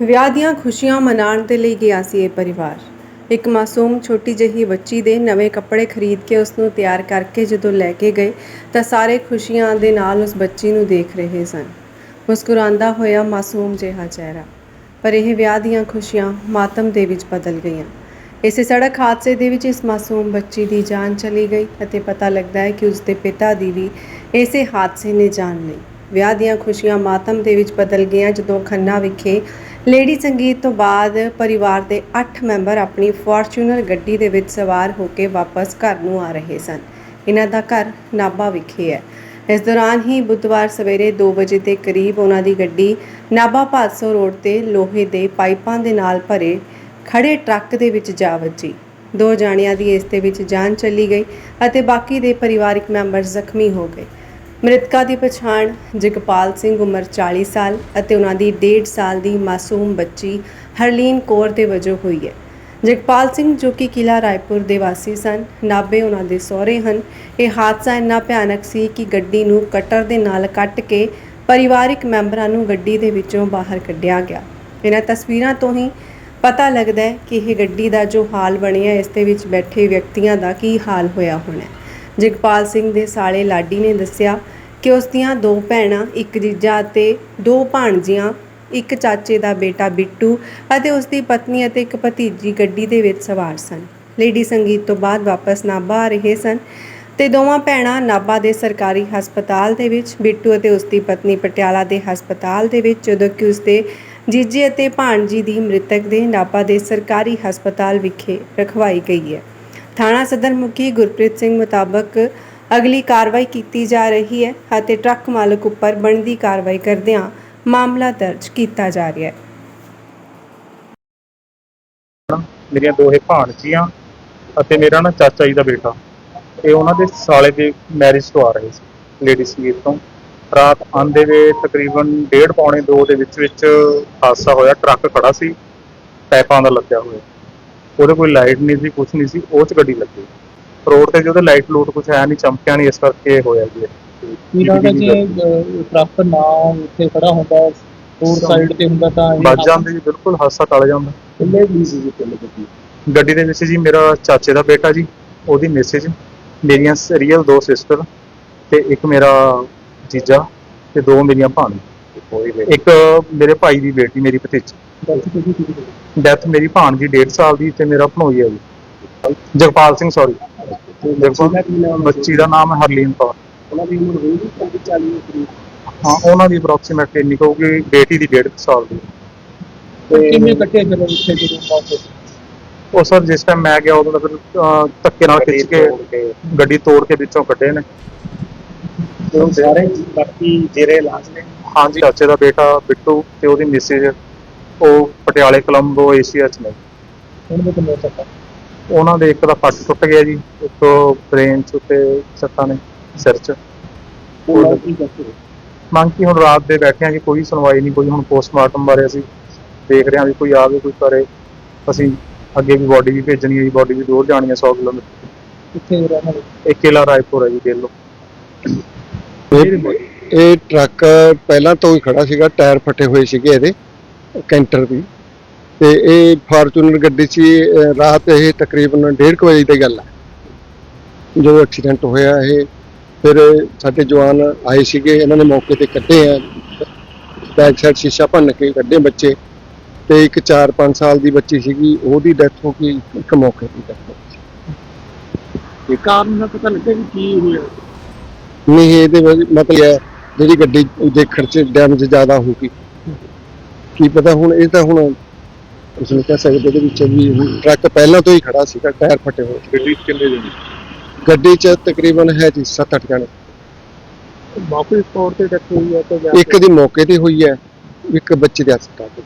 ਵਿਆਹ ਦੀਆਂ ਖੁਸ਼ੀਆਂ ਮਨਾਉਣ ਦੇ ਲਈ ਗਿਆ ਸੀ ਇਹ ਪਰਿਵਾਰ। ਇੱਕ ਮਾਸੂਮ ਛੋਟੀ ਜਿਹੀ ਬੱਚੀ ਦੇ ਨਵੇਂ ਕੱਪੜੇ ਖਰੀਦ ਕੇ ਉਸ ਨੂੰ ਤਿਆਰ ਕਰਕੇ ਜਦੋਂ ਲੈ ਕੇ ਗਏ ਤਾਂ ਸਾਰੇ ਖੁਸ਼ੀਆਂ ਦੇ ਨਾਲ ਉਸ ਬੱਚੀ ਨੂੰ ਦੇਖ ਰਹੇ ਸਨ। ਮੁਸਕਰਾਉਂਦਾ ਹੋਇਆ ਮਾਸੂਮ ਜਿਹਾ ਚਿਹਰਾ। ਪਰ ਇਹ ਵਿਆਹ ਦੀਆਂ ਖੁਸ਼ੀਆਂ ਮਾਤਮ ਦੇ ਵਿੱਚ ਬਦਲ ਗਈਆਂ। ਇਸੇ ਸੜਕ ਹਾਦਸੇ ਦੇ ਵਿੱਚ ਇਸ ਮਾਸੂਮ ਬੱਚੀ ਦੀ ਜਾਨ ਚਲੀ ਗਈ ਅਤੇ ਪਤਾ ਲੱਗਦਾ ਹੈ ਕਿ ਉਸ ਦੇ ਪਿਤਾ ਦੀ ਵੀ ਇਸੇ ਹਾਦਸੇ ਨੇ ਜਾਨ ਲਈ। ਵਿਆਹ ਦੀਆਂ ਖੁਸ਼ੀਆਂ ਮਾਤਮ ਦੇ ਵਿੱਚ ਬਦਲ ਗਈਆਂ ਜਦੋਂ ਖੰਨਾ ਵਿਖੇ ਲੇਡੀ ਸੰਗੀਤ ਤੋਂ ਬਾਅਦ ਪਰਿਵਾਰ ਦੇ 8 ਮੈਂਬਰ ਆਪਣੀ ਫੋਰਚੂਨਰ ਗੱਡੀ ਦੇ ਵਿੱਚ ਸਵਾਰ ਹੋ ਕੇ ਵਾਪਸ ਘਰ ਨੂੰ ਆ ਰਹੇ ਸਨ। ਇਹਨਾਂ ਦਾ ਘਰ ਨਾਭਾ ਵਿਖੇ ਹੈ। ਇਸ ਦੌਰਾਨ ਹੀ ਬੁੱਧਵਾਰ ਸਵੇਰੇ 2 ਵਜੇ ਦੇ ਕਰੀਬ ਉਹਨਾਂ ਦੀ ਗੱਡੀ ਨਾਭਾ ਭਾਦਸੋ ਰੋਡ ਤੇ ਲੋਹੇ ਦੇ ਪਾਈਪਾਂ ਦੇ ਨਾਲ ਭਰੇ ਖੜੇ ਟਰੱਕ ਦੇ ਵਿੱਚ ਜਾ ਵੱਜੀ। ਦੋ ਜਾਣਿਆਂ ਦੀ ਇਸ ਦੇ ਵਿੱਚ ਜਾਨ ਚਲੀ ਗਈ ਅਤੇ ਬਾਕੀ ਦੇ ਪਰਿਵਾਰਕ ਮੈਂਬਰ ਜ਼ਖਮੀ ਹੋ ਗਏ। ਮ੍ਰਿਤਕਾ ਦੀ ਪਛਾਣ ਜਗਪਾਲ ਸਿੰਘ ਉਮਰ 40 ਸਾਲ ਅਤੇ ਉਹਨਾਂ ਦੀ 1.5 ਸਾਲ ਦੀ ਮਾਸੂਮ ਬੱਚੀ ਹਰਲੀਨ ਕੌਰ ਦੇ ਵਜੋਂ ਹੋਈ ਹੈ। ਜਗਪਾਲ ਸਿੰਘ ਜੋ ਕਿ ਕਿਲਾ ਰਾਏਪੁਰ ਦੇ ਵਾਸੀ ਸਨ ਨਾਬੇ ਉਹਨਾਂ ਦੇ ਸਹੁਰੇ ਹਨ। ਇਹ ਹਾਦਸਾ ਇੰਨਾ ਭਿਆਨਕ ਸੀ ਕਿ ਗੱਡੀ ਨੂੰ ਕਟਰ ਦੇ ਨਾਲ ਕੱਟ ਕੇ ਪਰਿਵਾਰਕ ਮੈਂਬਰਾਂ ਨੂੰ ਗੱਡੀ ਦੇ ਵਿੱਚੋਂ ਬਾਹਰ ਕੱਢਿਆ ਗਿਆ। ਇਹਨਾਂ ਤਸਵੀਰਾਂ ਤੋਂ ਹੀ ਪਤਾ ਲੱਗਦਾ ਹੈ ਕਿ ਇਹ ਗੱਡੀ ਦਾ ਜੋ ਹਾਲ ਬਣਿਆ, ਇਸ ਦੇ ਵਿੱਚ ਬੈਠੇ ਵਿਅਕਤੀਆਂ ਦਾ ਕੀ ਹਾਲ ਹੋਇਆ ਹੋਣਾ ਜਗਪਾਲ ਸਿੰਘ ਦੇ ਸਾਲੇ ਲਾਡੀ ਨੇ ਦੱਸਿਆ ਕਿ ਉਸ ਦੀਆਂ ਦੋ ਭੈਣਾਂ, ਇੱਕ ਜੀਜਾ ਅਤੇ ਦੋ ਭਾਣਜੀਆਂ, ਇੱਕ ਚਾਚੇ ਦਾ ਬੇਟਾ ਬਿੱਟੂ ਅਤੇ ਉਸ ਦੀ ਪਤਨੀ ਅਤੇ ਇੱਕ ਭਤੀਜੀ ਗੱਡੀ ਦੇ ਵਿੱਚ ਸਵਾਰ ਸਨ। ਲੇਡੀ ਸੰਗੀਤ ਤੋਂ ਬਾਅਦ ਵਾਪਸ ਨਾਭਾ ਆ ਰਹੇ ਸਨ ਤੇ ਦੋਵਾਂ ਭੈਣਾਂ ਨਾਭਾ ਦੇ ਸਰਕਾਰੀ ਹਸਪਤਾਲ ਦੇ ਵਿੱਚ, ਬਿੱਟੂ ਅਤੇ ਉਸ ਦੀ ਪਤਨੀ ਪਟਿਆਲਾ ਦੇ ਹਸਪਤਾਲ ਦੇ ਵਿੱਚ, ਜਦੋਂ ਕਿ ਉਸ ਦੇ ਜੀਜੇ ਅਤੇ ਭਾਣਜੀ ਦੀ ਮ੍ਰਿਤਕ ਦੇ ਨਾਭਾ ਦੇ ਸਰਕਾਰੀ ਹਸਪਤਾਲ ਵਿਖੇ ਰਖਵਾਈ ਗਈ ਹੈ। ਥਾਣਾ ਸਦਰ ਮੁਖੀ ਗੁਰਪ੍ਰੀਤ ਸਿੰਘ ਮੁਤਾਬਕ ਅਗਲੀ ਕਾਰਵਾਈ ਕੀਤੀ ਜਾ ਰਹੀ ਹੈ ਅਤੇ ਟਰੱਕ ਮਾਲਕ ਉੱਪਰ ਬਣਦੀ ਕਾਰਵਾਈ ਕਰਦਿਆਂ ਮਾਮਲਾ ਦਰਜ ਕੀਤਾ ਜਾ ਰਿਹਾ ਹੈ। ਮੇਰੀਆਂ ਦੋਹੇ ਭਾਣਜੀਆਂ ਅਤੇ ਮੇਰਾ ਨਾ ਚਾਚਾ ਜੀ ਦਾ ਬੇਟਾ। ਇਹ ਉਹਨਾਂ ਦੇ ਸਾਲੇ ਦੇ ਮੈਰਿਜ ਤੋਂ ਆ ਰਹੇ ਸੀ ਲੇਡੀ ਸੰਗੀਤ ਤੋਂ। ਰਾਤ ਆਂਦੇ ਵੇ ਤਕਰੀਬਨ 1:30 ਪੌਣੇ 2 ਦੇ ਵਿੱਚ ਵਿੱਚ ਹਾਦਸਾ ਹੋਇਆ, ਟਰੱਕ ਖੜਾ ਸੀ, ਪੈਪਾਂ ਦਾ ਲੱਗਿਆ ਹੋਇਆ। ਉਹਦੇ ਕੋਈ ਲਾਈਟ ਨਹੀਂ ਸੀ ਕੁਝ ਨਹੀਂ ਸੀ ਉਹ ਚ ਗੱਡੀ ਲੱਗੀ। ਰੋਡ ਤੇ ਜਦੋਂ ਲਾਈਟ ਲੂਟ ਕੁਝ ਹੈ ਨਹੀਂ ਚਮਕਿਆ ਨਹੀਂ ਇਸ ਕਰਕੇ ਹੋਇਆ ਜੀ। ਇਹ। ਕੀ ਲੱਗਦਾ ਜੇ ਟਰੱਕ ਨਾ ਉੱਥੇ ਖੜਾ ਹੁੰਦਾ ਰੋਡ ਸਾਈਡ ਤੇ ਹੁੰਦਾ ਤਾਂ ਇਹ ਵੱਜ ਜਾਂਦੇ ਜੀ ਬਿਲਕੁਲ ਹਾਦਸਾ ਟਲ ਜਾਂਦਾ। ਕਿੰਨੇ ਵੀ ਸੀ ਜੀ ਕਿੰਨੇ ਗੱਡੀ ਗੱਡੀ ਦੇ ਵਿੱਚ ਜੀ ਮੇਰਾ ਚਾਚੇ ਦਾ ਬੇਟਾ ਜੀ ਉਹਦੀ ਮੈਸੇਜ ਮੇਰੀਆਂ ਰੀਅਲ ਦੋ ਸਿਸਟਰ ਤੇ ਇੱਕ ਮੇਰਾ ਜੀਜਾ ਤੇ ਦੋ ਮੇਰੀਆਂ ਭਾਣ ਇੱਕ ਮੇਰੇ ਭਾਈ ਦੀ ਬੇਟੀ ਮੇਰੀ ਭਤੀਜੀ। ਡੈਥ ਮੇਰੀ ਭਾਣ ਦੀ 1.5 ਸਾਲ ਦੀ ਤੇ ਮੇਰਾ ਭਣੋਈ ਹੈ ਜੀ। ਜਗਪਾਲ ਸਿੰਘ ਸੌਰੀ ਬੱਚੀ ਦਾ ਨਾਮ ਹਰਲੀਨ ਕੌਰ। ਉਹਨਾਂ ਦੀ ਉਮਰ ਹੋਈ 40 40 ਕਰੀਬ। ਹਾਂ ਉਹਨਾਂ ਦੀ ਅਪਰੋਕਸੀਮੇਟ ਇੰਨੀ ਕੁ ਹੋਊਗੀ ਬੇਟੀ ਦੀ 1.5 ਸਾਲ ਦੀ। ਜਦੋਂ ਉਹ ਸਰ ਜਿਸ ਟਾਈਮ ਮੈਂ ਗਿਆ ਉਦੋਂ ਤਾਂ ਫਿਰ ਧੱਕੇ ਨਾਲ ਖਿੱਚ ਕੇ ਗੱਡੀ ਤੋੜ ਕੇ। ਵਿੱਚੋਂ ਕੱਢੇ ਨੇ। ਤੇ ਉਹ ਸਾਰੇ ਬਾਕੀ ਜਿਹੜੇ ਇਲਾਜ ਨੇ। ਹਾਂਜੀ ਚਾਚੇ ਦਾ ਬੇਟਾ ਬਿੱਟੂ ਤੇ ਉਹਦੀ ਮਿਸਿਸ ਉਹ ਪਟਿਆਲੇ ਕੋਲੰਬੋ ਏਸ਼ੀਆ ਚ ਨੇ। ਉਹਨਾਂ ਦੇ ਕਿੰਨੇ ਸੱਟਾਂ? ਉਹਨਾਂ ਦੇ ਇੱਕ ਦਾ ਪੱਟ ਟੁੱਟ ਗਿਆ ਜੀ ਇੱਕ ਬ੍ਰੇਨ ਚ ਤੇ ਸੱਟਾਂ ਨੇ ਸਿਰ ਚ। ਉਹ ਕੀ ਕਰਦੇ? ਮੰਗ ਕੀ ਹੁਣ ਰਾਤ ਦੇ ਬੈਠੇ ਆ ਜੀ ਕੋਈ ਸੁਣਵਾਈ ਨਹੀਂ ਕੋਈ ਹੁਣ ਪੋਸਟਮਾਰਟਮ ਬਾਰੇ ਅਸੀਂ ਦੇਖ ਰਹੇ ਹਾਂ ਵੀ ਕੋਈ ਆਵੇ ਕੋਈ ਕਰੇ। ਅਸੀਂ ਅੱਗੇ ਵੀ ਬਾਡੀ ਵੀ ਭੇਜਣੀ ਹੈ ਜੀ ਬਾਡੀ ਵੀ ਦੂਰ ਜਾਣੀ ਹੈ 100 ਕਿਲੋਮੀਟਰ। ਕਿੱਥੇ ਰਹਿਣ ਇਹ ਕਿਲਾ ਰਾਏਪੁਰ ਹੈ ਜੀ ਦੇਖ ਲਓ। ਇਹ ਟਰੱਕ ਪਹਿਲਾਂ ਤੋਂ ਹੀ ਖੜਾ ਸੀਗਾ ਟਾਇਰ ਫਟੇ ਹੋਏ ਸੀਗੇ ਇਹਦੇ ਕੈਂਟਰ ਦੀ। ਤੇ ਇਹ ਫਾਰਚੂਨਰ ਗੱਡੀ ਸੀ ਰਾਤ ਇਹ ਤਕਰੀਬਨ 1:30 ਵਜੇ ਦੀ ਗੱਲ ਹੈ। ਜਦੋਂ ਐਕਸੀਡੈਂਟ ਹੋਇਆ ਇਹ ਫਿਰ ਸਾਡੇ ਜਵਾਨ ਆਏ ਸੀਗੇ ਇਹਨਾਂ ਨੇ ਮੌਕੇ ਤੇ ਕੱਢੇ ਆ। ਬੈਕ ਸਾਈਡ ਸ਼ੀਸ਼ਾ ਭੰਨ ਕੇ ਕੱਢੇ ਬੱਚੇ। ਤੇ ਇੱਕ 4-5 ਸਾਲ ਦੀ ਬੱਚੀ ਸੀਗੀ ਉਹਦੀ ਡੈਥ ਹੋ ਗਈ ਇੱਕ ਮੌਕੇ ਤੇ ਡੈਥ ਹੋ ਗਈ। ਇਹ ਕਾਰਨ ਦਾ ਪਤਾ ਲੱਗਾ ਕਿ ਕੀ ਹੋਇਆ। ਨਹੀਂ ਇਹਦੇ ਵਿੱਚ ਮਤਲਬ ਹੈ ਜਿਹੜੀ ਗੱਡੀ ਦੇਖਣ ਚ ਡੈਮੇਜ ਜ਼ਿਆਦਾ ਹੋ ਗਈ ਕੀ ਪਤਾ ਹੁਣ ਇਹ ਤਾਂ ਹੁਣ ਉਸ ਨੂੰ ਕਹਿ ਸਕਦੇ ਇਹਦੇ ਵਿੱਚ ਵੀ ਟਰੱਕ ਪਹਿਲਾਂ ਤੋਂ ਹੀ ਖੜਾ ਸੀਗਾ ਟਾਇਰ ਫਟੇ ਹੋਏ ਸੀ। ਗੱਡੀ ਕਿੰਨੇ ਜਣੇ ਗੱਡੀ ਚ ਤਕਰੀਬਨ ਹੈ ਜੀ 7-8 ਜਣੇ ਤੌਰ ਤੇ ਡੈਥ ਹੋਈ ਹੈ ਤਾਂ ਜਾਂ ਇੱਕ ਦੀ ਮੌਕੇ ਤੇ ਹੋਈ ਹੈ ਇੱਕ ਬੱਚੇ ਦੇ ਹਸਪਤਾਲ ਤੇ।